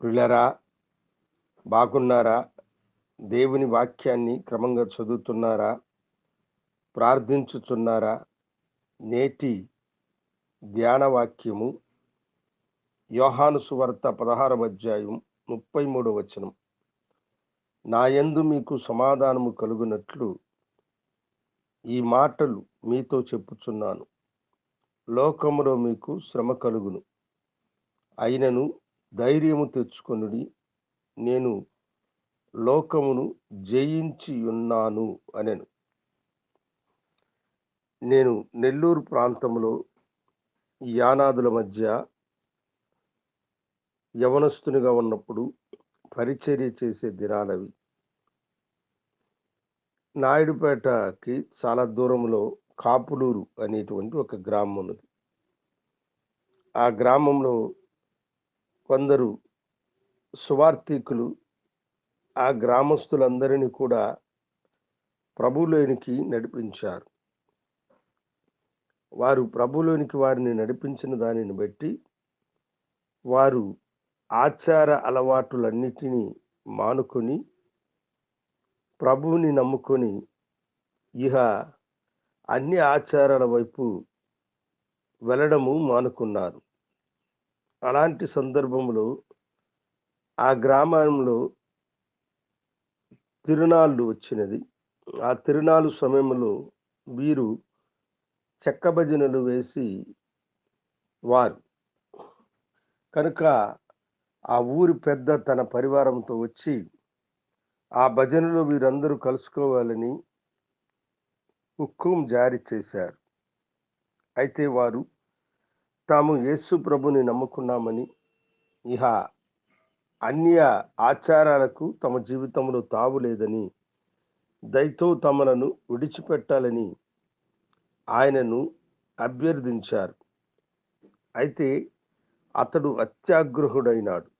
ప్రియులరా బాగున్నారా? దేవుని వాక్యాన్ని క్రమంగా చదువుతున్నారా? ప్రార్థించుతున్నారా? నేటి ధ్యాన వాక్యము యోహాను సువార్త పదహారవ అధ్యాయం ముప్పై మూడవ వచనం. నాయందు మీకు సమాధానము కలుగునట్లు ఈ మాటలు మీతో చెప్పుచున్నాను. లోకములో మీకు శ్రమ కలుగును. అయినను ధైర్యము తెచ్చుకొనుడి. నేను లోకమును జయించి ఉన్నాను అనెను. నేను నెల్లూరు ప్రాంతంలో యానాదుల మధ్య యవనస్తునిగా ఉన్నప్పుడు పరిచర్య చేసే దినాలవి. నాయుడుపేటకి చాలా దూరంలో కాపులూరు అనేటువంటి ఒక గ్రామం ఉన్నది ఆ గ్రామంలో కొందరు సువార్థికులు ఆ గ్రామస్తులందరినీ కూడా ప్రభులోనికి నడిపించారు. వారు ప్రభులోనికి వారిని నడిపించిన దానిని బట్టి వారు ఆచార అలవాటులన్నిటినీ మానుకొని ప్రభువుని నమ్ముకొని ఇహ అన్ని ఆచారాల వైపు వెళ్ళడము మానుకున్నారు. అలాంటి సందర్భంలో ఆ గ్రామంలో తిరునాళ్ళు వచ్చినది. ఆ తిరునాళ్ళు సమయంలో వీరు చెక్క భజనలు వేసి వారు. కనుక ఆ ఊరి పెద్ద తన పరివారంతో వచ్చి ఆ భజనలో వీరందరూ కలుసుకోవాలని హుక్కుం జారీ చేశారు. అయితే వారు తాము యేసు ప్రభుని నమ్ముకున్నామని ఇహ అన్య ఆచారాలకు తమ జీవితంలో తావు లేదని దయతో తమలను విడిచిపెట్టాలని ఆయనను అభ్యర్థించారు. అయితే అతడు అత్యాగ్రహుడైనాడు.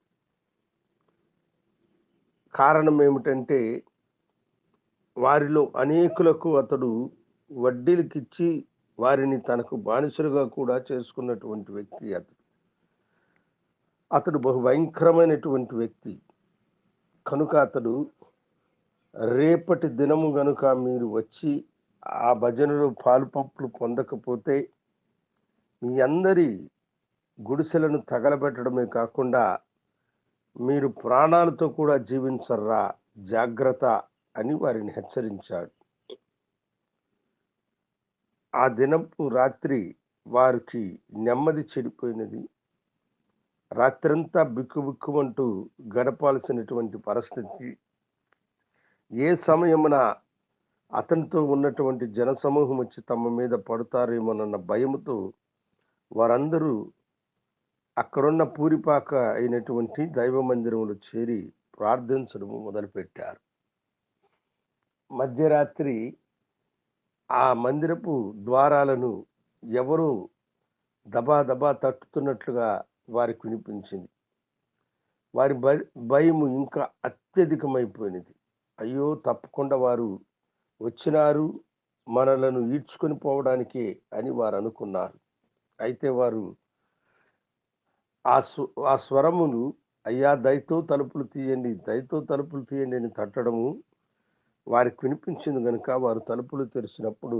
కారణం ఏమిటంటే వారిలో అనేకులకు అతడు వడ్డీలకిచ్చి వారిని తనకు బానిసలుగా కూడా చేసుకున్నటువంటి వ్యక్తి అతడు. అతడు బహు భయంకరమైనటువంటి వ్యక్తి. కనుక అతడు రేపటి దినము గనుక మీరు వచ్చి ఆ భజనలో పాలు పంపులు పొందకపోతే మీ అందరి గుడిసెలను తగలబెట్టడమే కాకుండా మీరు ప్రాణాలతో కూడా జీవించర్రా జాగ్రత్త అని వారిని హెచ్చరించాడు. ఆ దినపు రాత్రి వారికి నెమ్మది చెడిపోయినది. రాత్రంతా బిక్కుబిక్కుమంటూ గడపాల్సినటువంటి పరిస్థితి. ఏ సమయమున అతనితో ఉన్నటువంటి జనసమూహం వచ్చి తమ మీద పడతారేమోనన్న భయముతో వారందరూ అక్కడున్న పూరిపాక అయినటువంటి దైవ మందిరంలో చేరి ప్రార్థించడం మొదలుపెట్టారు. మధ్యరాత్రి ఆ మందిరపు ద్వారాలను ఎవరు దబా దబా తట్టుతున్నట్లుగా వారికి వినిపించింది. వారి భయము ఇంకా అత్యధికమైపోయినది. అయ్యో తప్పకుండా వారు వచ్చినారు మనలను ఈడ్చుకొని పోవడానికే అని వారు అనుకున్నారు. అయితే వారు ఆ స్వ ఆ స్వరములు అయ్యా దయతో తలుపులు తీయండి దయతో తలుపులు తీయండి అని తట్టడము వారికి వినిపించింది కనుక వారు తలుపులు తెరిచినప్పుడు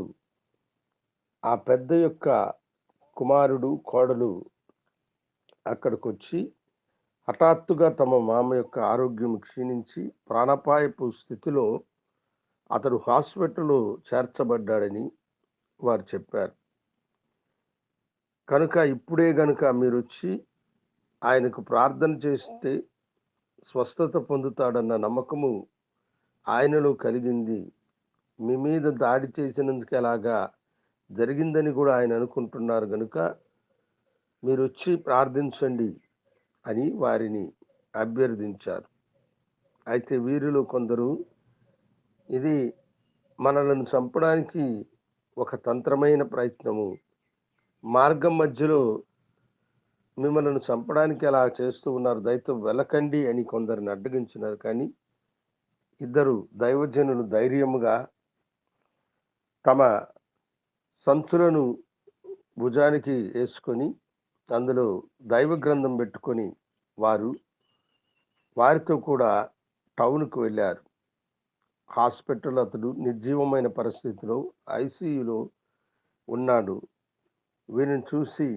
ఆ పెద్ద యొక్క కుమారుడు కోడలు అక్కడికి వచ్చి హఠాత్తుగా తమ మామ యొక్క ఆరోగ్యం క్షీణించి ప్రాణాపాయపు స్థితిలో అతడు హాస్పిటల్లో చేర్చబడ్డాడని వారు చెప్పారు. కనుక ఇప్పుడే గనుక మీరు వచ్చి ఆయనకు ప్రార్థన చేస్తే స్వస్థత పొందుతాడన్న నమ్మకము ఆయనలో కలిగింది. మీ మీద దాడి చేసినందుకు ఎలాగా జరిగిందని కూడా ఆయన అనుకుంటున్నారు కనుక మీరు వచ్చి ప్రార్థించండి అని వారిని అభ్యర్థించారు. అయితే వీరిలో కొందరు ఇది మనలను చంపడానికి ఒక తంత్రమైన ప్రయత్నము. మార్గం మధ్యలో మిమ్మల్ని చంపడానికి అలా చేస్తూ ఉన్నారు. దయతో వెళ్ళకండి అని కొందరిని అడ్డగించినారు. కానీ ఇద్దరు దైవజనులు ధైర్యముగా తమ సంచులను భుజానికి వేసుకొని అందులో దైవ గ్రంథం పెట్టుకొని వారు వారితో కూడా టౌన్కు వెళ్ళారు. హాస్పిటల్ అతడు నిర్జీవమైన పరిస్థితిలో ఐసీయూలో ఉన్నాడు. వీరిని చూసి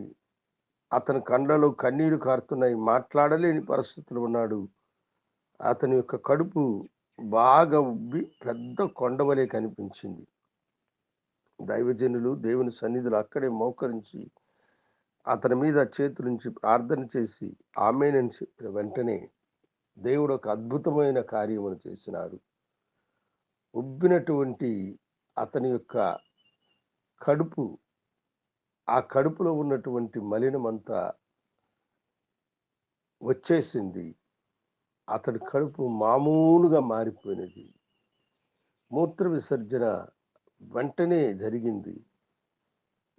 అతని కండ్లలో కన్నీరు కారుతున్నాయి మాట్లాడలేని పరిస్థితులు ఉన్నాడు. అతని యొక్క కడుపు బాగా ఉబ్బి పెద్ద కొండవలే కనిపించింది. దైవజనులు దేవుని సన్నిధులు అక్కడే మోకరించి అతని మీద చేతులుంచి ప్రార్థన చేసి ఆమెనని చెప్పిన వెంటనే దేవుడు ఒక అద్భుతమైన కార్యమును చేసినాడు. ఉబ్బినటువంటి అతని యొక్క కడుపు ఆ కడుపులో ఉన్నటువంటి మలినమంతా వచ్చేసింది. అతడి కడుపు మామూలుగా మారిపోయినది. మూత్ర విసర్జన వెంటనే జరిగింది.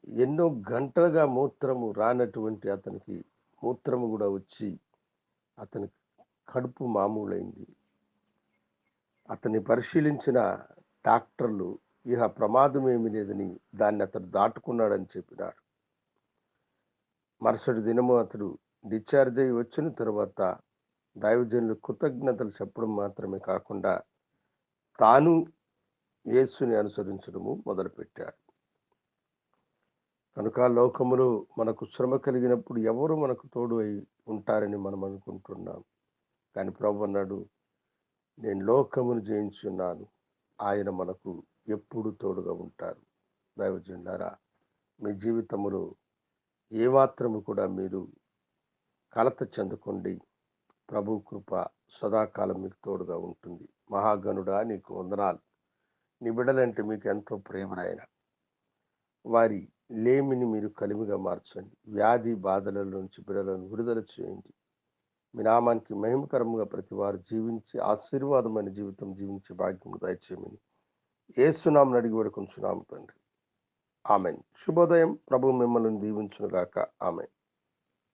ఎన్నో గంటలుగా మూత్రము రానటువంటి అతనికి మూత్రము కూడా వచ్చి అతని కడుపు మామూలైంది. అతన్ని పరిశీలించిన డాక్టర్లు ఇహ ప్రమాదం ఏమి లేదని దాన్ని అతడు దాటుకున్నాడని చెప్పినారు. మరుసటి దినము అతడు డిశ్చార్జ్ అయి వచ్చిన తర్వాత దైవజనులు కృతజ్ఞతలు చెప్పడం మాత్రమే కాకుండా తాను యేసుని అనుసరించడము మొదలుపెట్టాడు కనుక లోకములో మనకు శ్రమ కలిగినప్పుడు ఎవరు మనకు తోడు అయి ఉంటారని మనం అనుకుంటున్నాం. కానీ ప్రభు అన్నాడు నేను లోకమును జయించున్నాను. ఆయన మనకు ఎప్పుడు తోడుగా ఉంటారు. దైవజనులారా మీ జీవితములో ఏమాత్రము కూడా మీరు కలత చెందకండి. ప్రభు కృప సదాకాలం మీకు తోడుగా ఉంటుంది. మహాగణుడా నీకు వందనాలు. నీ బిడ్డలంటే మీకు ఎంతో ప్రేమనైన వారి లేమిని మీరు కలిమిగా మార్చండి. వ్యాధి బాధల నుంచి బిడలను విడుదల చేయండి. మీ నామానికి మహిమకరంగా ప్రతి వారు జీవించి ఆశీర్వాదమైన జీవితం జీవించే భాగ్యం దయచేయమని ఏసునామని అడిగి వేడుకుంటున్నాము తండ్రి. ఆమెన్. శుభోదయం. ప్రభు మిమ్మల్ని దీవించునుగాక. ఆమెన్.